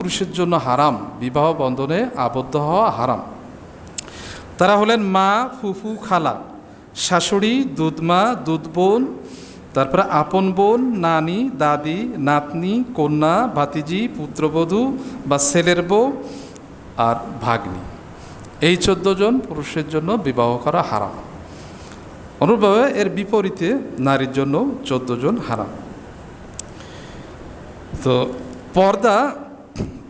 পুরুষের জন্য হারাম, বিবাহ বন্ধনে আবদ্ধ হওয়া হারাম। তারা হলেন মা, ফুফু, খালা, শাশুড়ি, দুধমা দুধ বোন তারপরে আপন বোন, নানি, দাদি, নাতনি, কন্যা, ভাতিজি, পুত্রবধূ বা ছেলের বউ আর ভাগ্নি। এই চোদ্দ জন পুরুষের জন্য বিবাহ করা হারাম। অনুরূপভাবে এর বিপরীতে নারীর জন্য চোদ্দ জন হারাম। তো পর্দা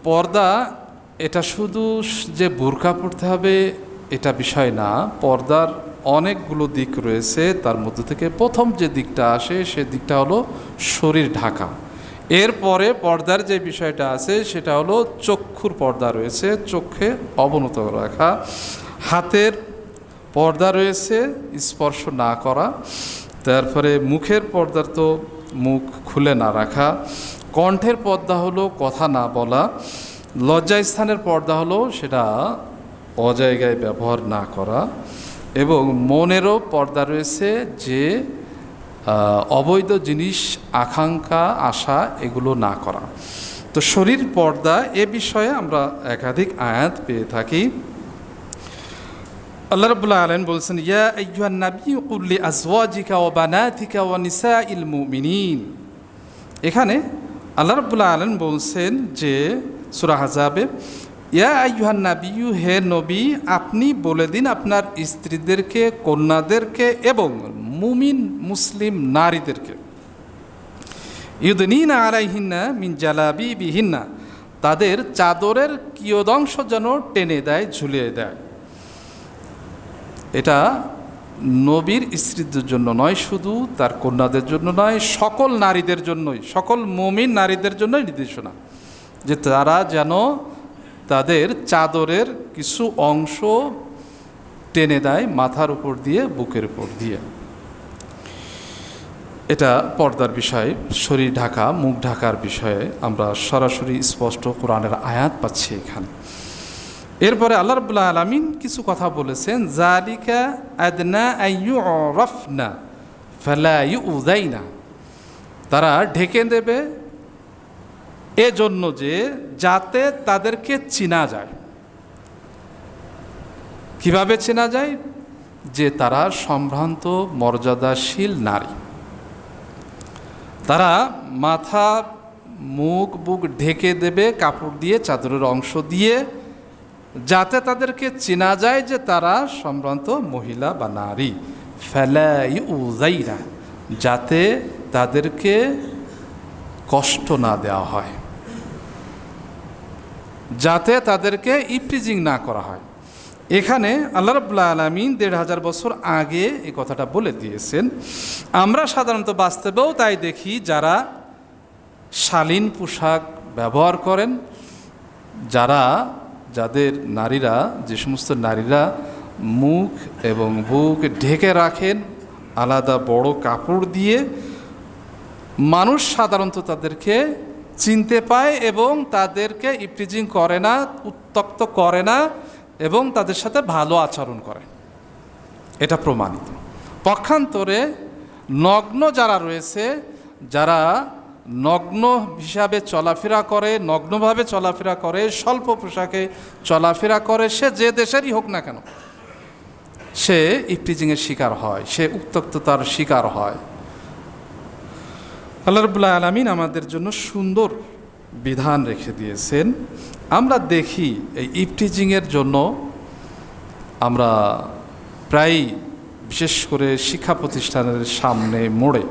পর্দা, এটা শুধু যে বোরকা পড়তে হবে, এটা বিষয় না। পর্দার অনেকগুলো দিক রয়েছে। তার মধ্যে থেকে প্রথম যে দিকটা আসে, সে দিকটা হলো শরীর ঢাকা। এরপরে পর্দার যে বিষয়টা আছে, সেটা হলো চক্ষুর পর্দা রয়েছে, চোখে অবনত রাখা। হাতের পর্দা রয়েছে, স্পর্শ না করা। তারপরে মুখের পর্দার তো মুখ খুলে না রাখা। কণ্ঠের পর্দা হলো কথা না বলা লজ্জাস্থানের পর্দা হলো সেটা অজায়গায় ব্যবহার না করা এবং মনেরও পর্দা রয়েছে যে অবৈধ জিনিস, আকাঙ্ক্ষা, আশা এগুলো না করা। তো শরীর পর্দা এ বিষয়ে আমরা একাধিক আয়াত পেয়ে থাকি। আল্লাহ রাব্বুল্লাহ আলাইন বলছেন, ইয়া আইয়ুহান নাবী কুল্লি আজওয়াজিকা ওয়া বানাতিকা ওয়া নিসাইল মুমিনিন। এখানে আল্লাহ রাব্বুল্লাহ আলাইন বলছেন যে সূরা হাজাবে, ইয়া আইয়ুহান নাবী হে নবী, আপনি বলে দিন আপনার স্ত্রীদেরকে, কন্যাদেরকে এবং মুমিন মুসলিম নারীদেরকে। ইউদনিনা আলাইহিন্না মিন জালাবি বিহিন্না তাদের চাদরের কিয়দংশ যেন টেনে দেয়, ঝুলিয়ে দেয়। এটা নবীর স্ত্রীদের জন্য নয়, শুধু তার কন্যাদের জন্য নয়, সকল নারীদের জন্যই, সকল মমিন নারীদের জন্যই নির্দেশনা যে তারা যেন তাদের চাদরের কিছু অংশ টেনে দেয় মাথার উপর দিয়ে, বুকের উপর দিয়ে। এটা পর্দার বিষয়, শরীর ঢাকা, মুখ ঢাকার বিষয়ে আমরা সরাসরি স্পষ্ট কোরআনের আয়াত পাচ্ছি এখানে। এরপরে আল্লাহ রবুল্লাহ আলমিন কিছু কথা বলেছেন জালিকা আদনা আইয়ু রফনা ফেলাই উদাইনা তারা ঢেকে দেবে এজন্য যে যাতে তাদেরকে চিনা যায়। কীভাবে চেনা যায়? যে তারা সম্ভ্রান্ত, মর্যাদাশীল নারী। তারা মাথা, মুখ, বুক ঢেকে দেবে, কাপড় দিয়ে, চাদরের অংশ দিয়ে যাতে তাদেরকে চেনা যায় যে তারা সম্ভ্রান্ত মহিলা বা নারী। ফেলাই উজাইরা যাতে তাদেরকে কষ্ট না দেওয়া হয়। যাতে তাদেরকে ইফটিজিং না করা হয়। এখানে আল্লাহ রব্লা আলমিন দেড় হাজার বছর আগে এই কথাটা বলে দিয়েছেন, আমরা সাধারণত বাস্তবেও তাই দেখি যারা শালীন পোশাক ব্যবহার করেন, যারা যাদের নারীরা, যে সমস্ত নারীরা মুখ এবং বুক ঢেকে রাখেন, আলাদা বড় কাপড় দিয়ে, মানুষ সাধারণত তাদেরকে চিনতে পায় এবং তাদেরকে ইফটিজিং করে না, উত্তক্ত করে না এবং তাদের সাথে ভালো আচরণ করে। এটা প্রমাণিত। পক্ষান্তরে নগ্ন যারা রয়েছে, যারা নগ্ন হিসাবে চলাফেরা করে, নগ্নভাবে চলাফেরা করে, স্বল্প পোশাকে চলাফেরা করে, সে যে দেশেরই হোক না কেন, সে ইফটিজিংয়ের শিকার হয়, সে উত্তক্ততার শিকার হয়। আল্লাহ রবুল্লাহ আলমিন আমাদের জন্য সুন্দর বিধান রেখে দিয়েছেন। আমরা দেখি এই ইফটিজিংয়ের জন্য আমরা প্রায়ই বিশেষ করে শিক্ষা প্রতিষ্ঠানের সামনে মোড়ে